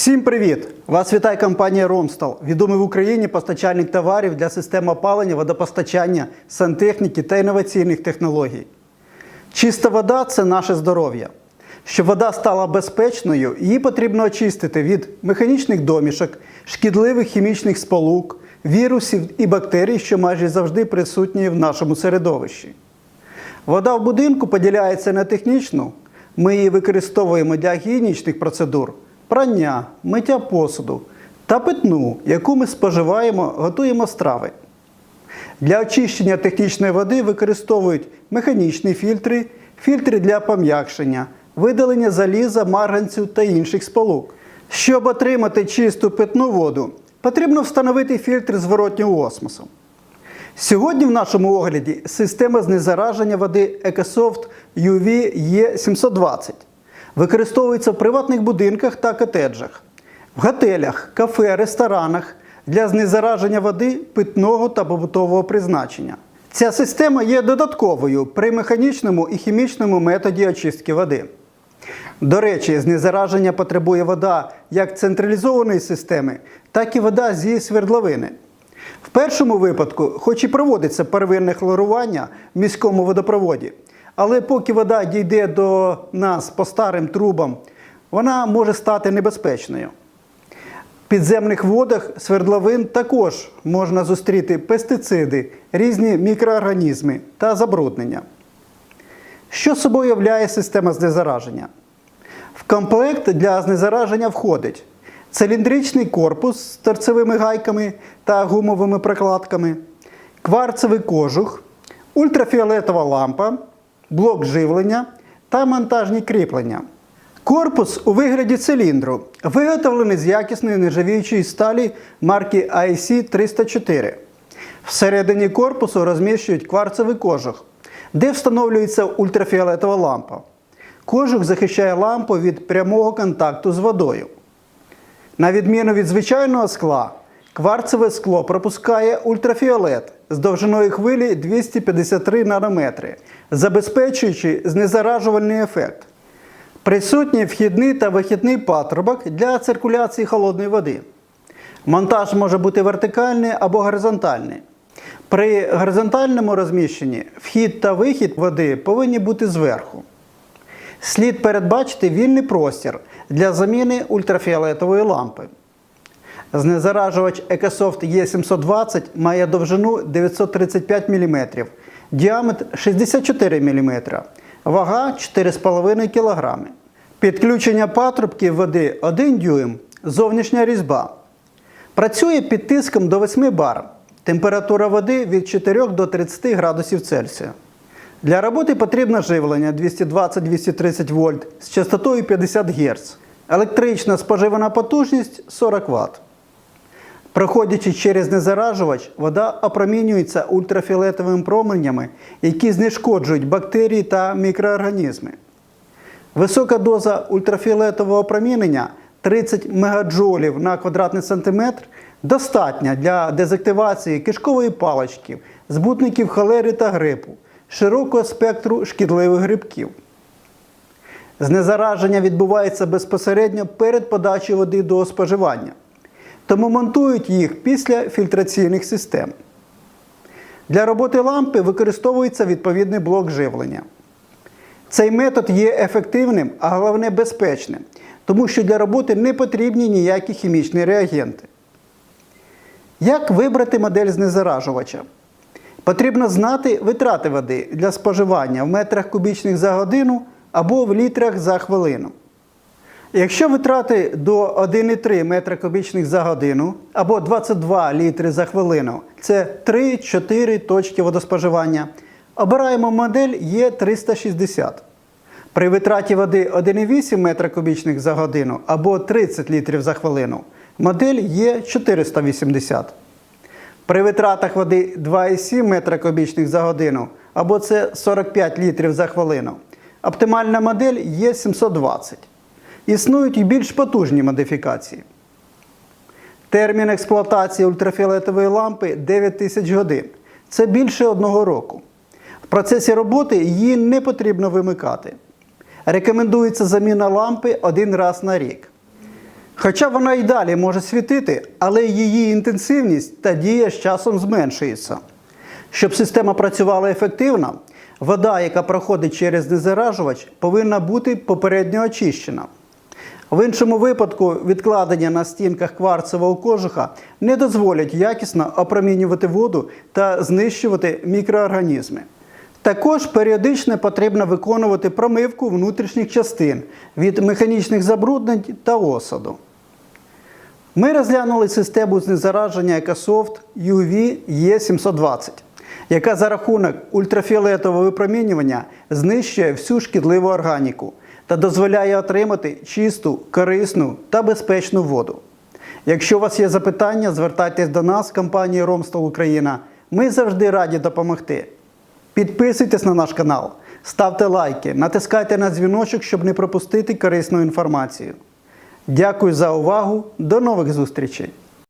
Всім привіт! Вас вітає компанія Ромстал, відомий в Україні постачальник товарів для систем опалення, водопостачання, сантехніки та інноваційних технологій. Чиста вода це наше здоров'я. Щоб вода стала безпечною, її потрібно очистити від механічних домішок, шкідливих хімічних сполук, вірусів і бактерій, що майже завжди присутні в нашому середовищі. Вода в будинку поділяється на технічну. Ми її використовуємо для гігієнічних процедур, прання, миття посуду та питну, яку ми споживаємо, готуємо страви. Для очищення технічної води використовують механічні фільтри, фільтри для пом'якшення, видалення заліза, марганцю та інших сполук. Щоб отримати чисту питну воду, потрібно встановити фільтр зворотнього осмосу. Сьогодні в нашому огляді система знезараження води EcoSoft UV E720. Використовується в приватних будинках та котеджах, в готелях, кафе, ресторанах для знезараження води питного та побутового призначення. Ця система є додатковою при механічному і хімічному методі очистки води. До речі, знезараження потребує вода як централізованої системи, так і вода зі свердловини. В першому випадку, хоч і проводиться первинне хлорування в міському водопроводі, але поки вода дійде до нас по старим трубам, вона може стати небезпечною. В підземних водах свердловин також можна зустріти пестициди, різні мікроорганізми та забруднення. Що собою являє система знезараження? В комплект для знезараження входить циліндричний корпус з торцевими гайками та гумовими прокладками, кварцевий кожух, ультрафіолетова лампа, блок живлення та монтажні кріплення. Корпус у вигляді циліндру виготовлений з якісної нержавіючої сталі марки IC 304. Всередині корпусу розміщують кварцевий кожух, де встановлюється ультрафіолетова лампа. Кожух захищає лампу від прямого контакту з водою. На відміну від звичайного скла, кварцеве скло пропускає ультрафіолет з довжиною хвилі 253 нанометри, забезпечуючи знезаражувальний ефект. Присутній вхідний та вихідний патрубок для циркуляції холодної води. Монтаж може бути вертикальний або горизонтальний. При горизонтальному розміщенні вхід та вихід води повинні бути зверху. Слід передбачити вільний простір для заміни ультрафіолетової лампи. Знезаражувач EcoSoft E720 має довжину 935 мм, діаметр 64 мм, вага 4,5 кг. Підключення патрубків води 1 дюйм, зовнішня різьба. Працює під тиском до 8 бар. Температура води від 4 до 30 градусів Цельсія. Для роботи потрібно живлення 220-230 вольт з частотою 50 Гц. Електрична споживана потужність 40 Вт. Проходячи через незаражувач, вода опромінюється ультрафіолетовими променями, які знешкоджують бактерії та мікроорганізми. Висока доза ультрафіолетового опромінення 30 мегаджолів на квадратний сантиметр достатня для дезактивації кишкової палички, збутників холери та грипу, широкого спектру шкідливих грибків. Знезараження відбувається безпосередньо перед подачею води до споживання, тому монтують їх після фільтраційних систем. Для роботи лампи використовується відповідний блок живлення. Цей метод є ефективним, а головне безпечним, тому що для роботи не потрібні ніякі хімічні реагенти. Як вибрати модель знезаражувача? Потрібно знати витрати води для споживання в метрах кубічних за годину або в літрах за хвилину. Якщо витрати до 1,3 метра кубічних за годину або 22 літри за хвилину це 3-4 точки водоспоживання, обираємо модель Е360. При витраті води 1,8 метра кубічних за годину або 30 літрів за хвилину модель Е480. При витратах води 2,7 метра кубічних за годину або це 45 літрів за хвилину. Оптимальна модель є 720. Існують і більш потужні модифікації. Термін експлуатації ультрафіолетової лампи 9 тисяч годин. Це більше одного року. В процесі роботи її не потрібно вимикати. Рекомендується заміна лампи один раз на рік. Хоча вона і далі може світити, але її інтенсивність та дія з часом зменшується. Щоб система працювала ефективно, вода, яка проходить через незаражувач, повинна бути попередньо очищена. В іншому випадку відкладення на стінках кварцевого кожуха не дозволять якісно опромінювати воду та знищувати мікроорганізми. Також періодично потрібно виконувати промивку внутрішніх частин від механічних забруднень та осаду. Ми розглянули систему знезараження Ecosoft UV E720, яка за рахунок ультрафіолетового випромінювання знищує всю шкідливу органіку та дозволяє отримати чисту, корисну та безпечну воду. Якщо у вас є запитання, звертайтесь до нас, компанії Ромстол Україна. Ми завжди раді допомогти. Підписуйтесь на наш канал, ставте лайки, натискайте на дзвіночок, щоб не пропустити корисну інформацію. Дякую за увагу. До нових зустрічей!